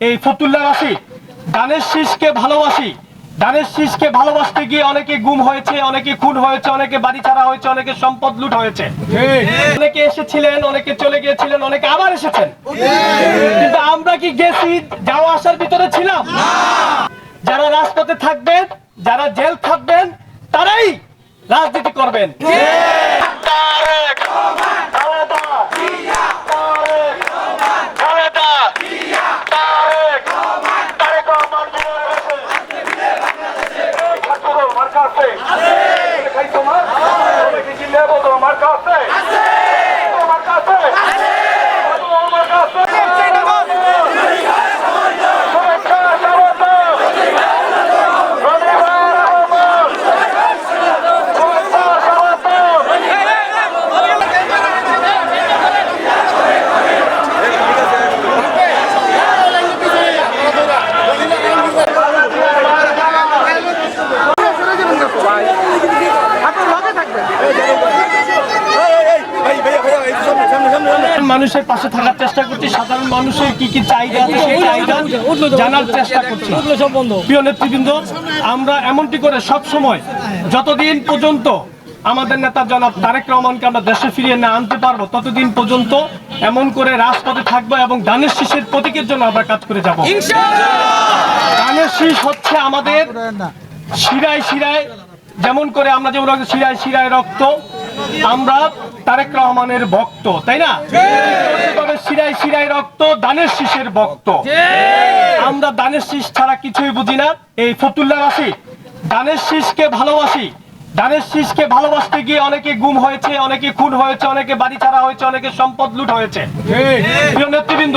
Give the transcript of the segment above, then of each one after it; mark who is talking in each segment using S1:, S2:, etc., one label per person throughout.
S1: এই ফতুল্লা ফতুল্লাবাসী দানের শীষকে ভালোবাসি। দানের শীষকে ভালোবাসতে গিয়ে অনেকে গুম হয়েছে, অনেকে খুন হয়েছে, অনেকে বাড়ি ছাড়া হয়েছে, অনেকে সম্পদ লুট হয়েছে। অনেকে এসেছিলেন, অনেকে চলে গিয়েছিলেন, অনেকে আবার এসেছেন। কিন্তু আমরা কি গেছি, যাওয়া আসার ভিতরে ছিলাম? যারা রাজপথে থাকবেন, যারা জেল থাকবেন, তারাই রাজনীতি করবেন তারেক, খালেদা, তারেক, খালেদা, তারেক, তারেক রহমান জিন্দাবাদ আছে। ছাত্র মার্কা আছে? খাই তোমার? তুমি কি চিনলে বলো, মার্কা আছে? তোমার মার্কা আছে? তোমার মার্কা আছে? শুভেচ্ছা, স্বাগত। রবিবার রহমান। শুভেচ্ছা, স্বাগত। মানুষের পাশে থাকার চেষ্টা করছি সাধারণ মানুষের কি কি চাহিদা আছে সেই চাহিদা জানার চেষ্টা করছি। প্রিয় নেতৃবৃন্দ আমরা এমনটি করে সব সময় যতদিন পর্যন্ত আমাদের নেতা জনাব তারেক রহমানকে আমরা দেশে ফিরিয়ে না আনতে পারব ততদিন পর্যন্ত এমন করে রাজপথে থাকব এবং ধানের শীষের প্রতীকের জন্য আমরা কাজ করে যাব। ধানের শীষ হচ্ছে আমাদের শিরায় শিরায় যেমন করে আমরা যেমন শিরায় শিরায় রক্ত আমরা তারেক রহমানের ভক্ত, তাই না? শিরায় শিরায় রক্ত, দানের শীষের ভক্ত। আমরা দানের শীষ ছাড়া কিছুই বুঝি না। এই ফতুল্লাবাসী দানের শীষকে ভালোবাসি। দানের শীষকে ভালোবাসতে গিয়ে অনেকে গুম হয়েছে, অনেকে খুন হয়েছে, অনেকে বাড়ি ছাড়া হয়েছে, অনেকে সম্পদ লুট হয়েছে। প্রিয় নেতৃবৃন্দ,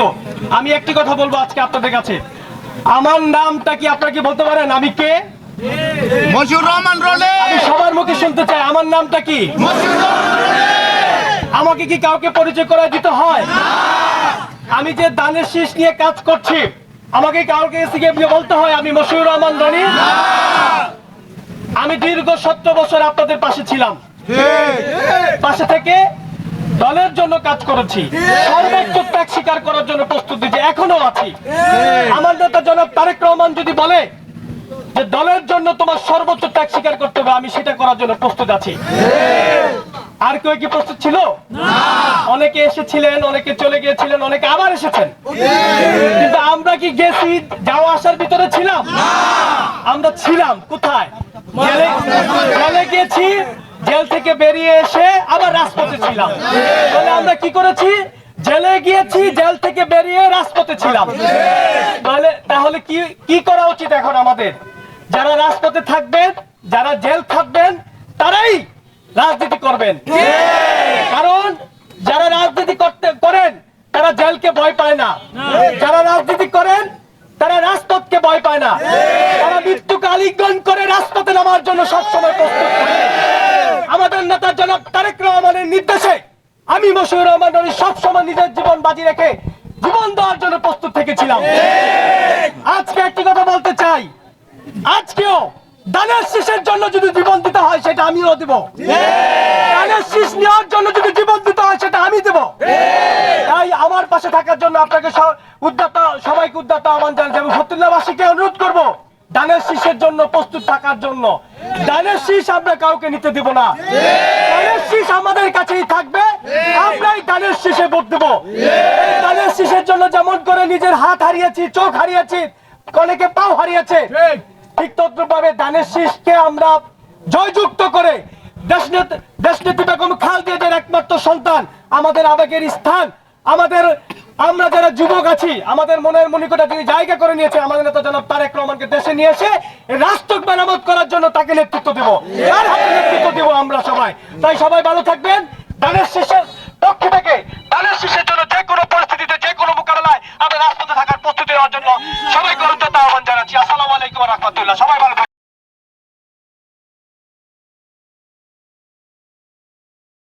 S1: আমি একটি কথা বলব আজকে আপনাদের কাছে। আমার নামটা কি আপনারা কি বলতে পারেন? আমি কে?
S2: মশিউর রহমান রোলে।
S1: আমি সবার মুখে শুনতে চাই আমার নামটা কি? আমাকে কি কাউকে পরিচয় করা দিতে হয়? আমি যে দানের শীষ নিয়ে কাজ করছি আমাকে কাউকে এসে বলতে হয় আমি মশিউর রহমান রনি। আমি দীর্ঘ সত্তর বছর আপনাদের পাশে ছিলাম। পাশে থেকে দলের জন্য কাজ করেছি। সর্বোচ্চ ত্যাগ স্বীকার করার জন্য প্রস্তুত দিচ্ছি এখনও আছি। আমার নেতা জনাব তারেক রহমান যদি বলে যে দলের জন্য তোমার সর্বোচ্চ ত্যাগ স্বীকার করতে হবে আমি সেটা করার জন্য প্রস্তুত আছি। আর কেউ কি প্রস্তুত ছিল? অনেকে এসেছিলেন অনেকে চলে গিয়েছিলেন অনেকে আবার এসেছেন। কিন্তু আমরা কি গেছি যাওয়া আসার ভিতরে ছিলাম? আমরা ছিলাম কোথায়? জেলে গিয়েছি জেল থেকে বেরিয়ে এসে আবার রাজপথে ছিলাম। তাহলে আমরা কি করেছি? জেলে গিয়েছি জেল থেকে বেরিয়ে রাজপথে ছিলাম। তাহলে তাহলে কি কি করা উচিত এখন আমাদের? যারা রাজপথে থাকবেন, যারা জেল থাকবেন, তারাই রাজনীতি করবেন। কারণ যারা রাজনীতি করতে করেন, তারা জেলকে ভয় পায় না। যারা রাজনীতি করেন, তারা রাজপথকে ভয় পায় না। তারা মৃত্যুকে আলিঙ্গন করে রাজপথে নামার জন্য সবসময় প্রস্তুত আমাদের নেতা জনাব তারেক রহমানের নির্দেশে আমি মশিউর রহমান রনি সবসময় নিজের জীবন বাজি রেখে জীবন দেওয়ার জন্য প্রস্তুত থেকেছিলাম। আজকে একটি আজকেও দানের শীষের জন্য যদি জীবন দিতে হয়, সেটা আমিও দানের শীষ নেওয়ার জন্য যদি জীবন দিতে হয়, সেটা আমি তাই আমার পাশে থাকার জন্য আপনাকে সবাইকে এবং ফতুল্লাবাসীকে অনুরোধ করব, দানের শীষের জন্য প্রস্তুত থাকার জন্য। দানের শীষ আমরা কাউকে নিতে দেব না। দানের শীষ আমাদের কাছেই থাকবে। আমরাই দানের শীষে ভোট দেব। দানের শীষের জন্য যেমন করে নিজের হাত হারিয়েছি, চোখ হারিয়েছি অনেকে পাও হারিয়েছে ঠিক দানের শীষকে আমরা জয়যুক্ত করে আমরা তাকে নেতৃত্ব দেব। আমরা সবাই। তাই সবাই ভালো থাকবেন। দানের শীষের পক্ষ থেকে, দানের শীষের জন্য যে কোনো পরিস্থিতিতে, যে কোনো মোকাবেলায় আমরা রাজপথে থাকার প্রস্তুতি নেওয়ার জন্য সবাই